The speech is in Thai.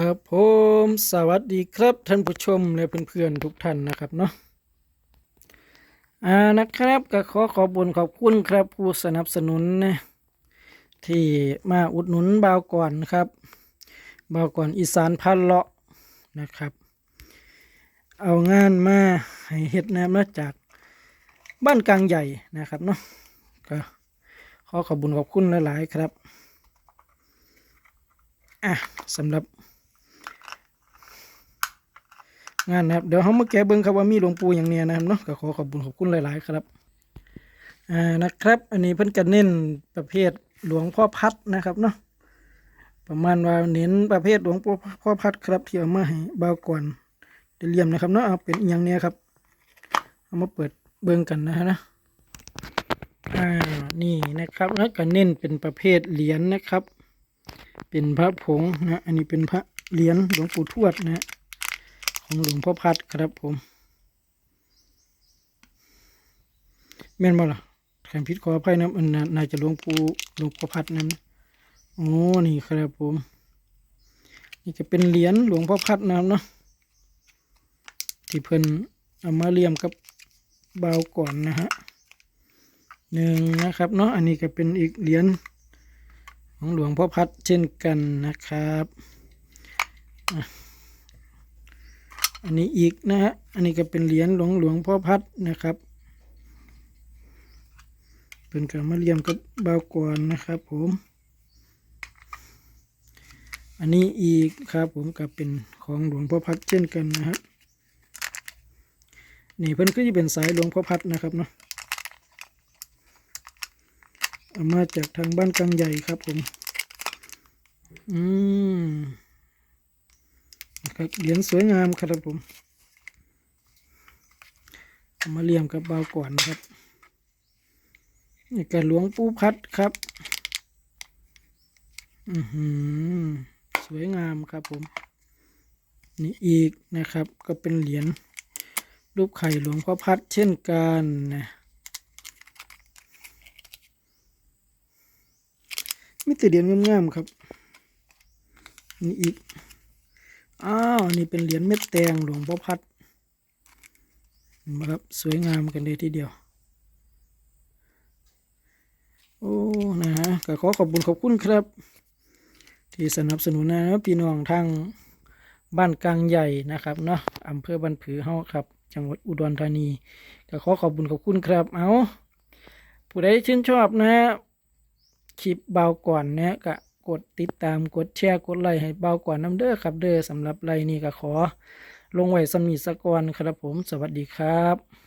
ครับผมสวัสดีครับท่านผู้ชมและเพื่อนๆทุกท่านนะครับเนาะอ่านะครับก็ขอขอบุญขอบคุณครับผู้สนับสนุนนะที่มาอุดหนุนบ่าวก่อนครับบ่าวก่อนอีสานพันเลาะนะครับ เอางานมาให้เฮ็ดนะมาจากบ้านกลางใหญ่นะครับเนาะก็ขอขอบบุญขอบคุณหลายๆครับอะสำหรับ งานนะครับเดี๋ยวเขามาแกะเบิ้งครับว่ามีหลวงปู่อย่างเนี้ยนะครับเนาะก็ขอขอบคุณขอบคุณหลาย ๆ ครับอ่านะครับ อันนี้เพิ่นจะเน้นประเภทหลวงพ่อพัดนะครับเนาะประมาณว่าเน้นประเภทหลวงพ่อพ่อพัดครับที่เอามาให้บ่าวก่อนได้เลี่ยมนะครับเนาะเอาเป็นอย่างเนี้ยครับ เอามาเปิดเบิ้งกันนะฮะนะอ่านี่นะครับแล้วก็เน้นเป็นประเภทเหรียญนะครับ เป็นพระผงนะอันนี้เป็นพระเหรียญหลวงปู่ทวดนะ ของหลวงพ่อพัดครับผมแม่นบ่ล่ะแข่งพิษขออภัยนะมันน่าจะหลวงปู่หลวงพ่อพัดนั่นโอ้นี่ครับผม นี่จะเป็นเหรียญหลวงพ่อพัดนะครับเนาะที่เพิ่นเอามาเลี่ยมกับเบาก่อนนะฮะหนึ่งนะครับเนาะอันนี้ก็เป็นอีกเหรียญของหลวงพ่อพัดเช่นกันนะครับ อันนี้อีกนะฮะ อันนี้ก็เป็นเหรียญหลวงหลวงพ่อพัดนะครับเป็นการมาเรียมกับเบาวก่อนนะครับผม อันนี้อีกครับผมก็เป็นของหลวงพ่อพัดเช่นกันนะฮะนี่เพิ่นก็จะเป็นสายหลวงพ่อพัดนะครับเนาะเอามาจากทางบ้านกลางใหญ่ครับผม อืม ครับเหรียญสวยงามครับผมมาเลี่ยมกับเบาก่อนนะครับนี่ก็หลวงปู่พัดครับ อือหือสวยงามครับผมนี่อีกนะครับก็เป็นเหรียญรูปไข่หลวงพ่อพัดเช่นกันนะมีแต่เหรียญงามๆครับนี่อีก อันนี่เป็นเหรียญเม็ดแตงหลวงพ่อพัดนไหมครับสวยงามกันเลยทีเดียว โอ้ นะฮะก็ขอขอบคุณขอบคุณครับ ที่สนับสนุนนะพี่น้องทางบ้านกลางใหญ่นะครับเนาะอำเภอบันผือเฮาครับ จังหวัดอุดรธานีก็ขอขอบคุณขอบคุณครับ เอาผู้ใดชื่นชอบนะฮะคลิปเบาก่อนนะก็ กดติดตามกดแชร์กดไลค์ให้เบากว่าน้ำเด้อครับเด้อสำหรับไลน์นี้ก็ขอ ลงไว้สำนีสะกอนครับผม สวัสดีครับ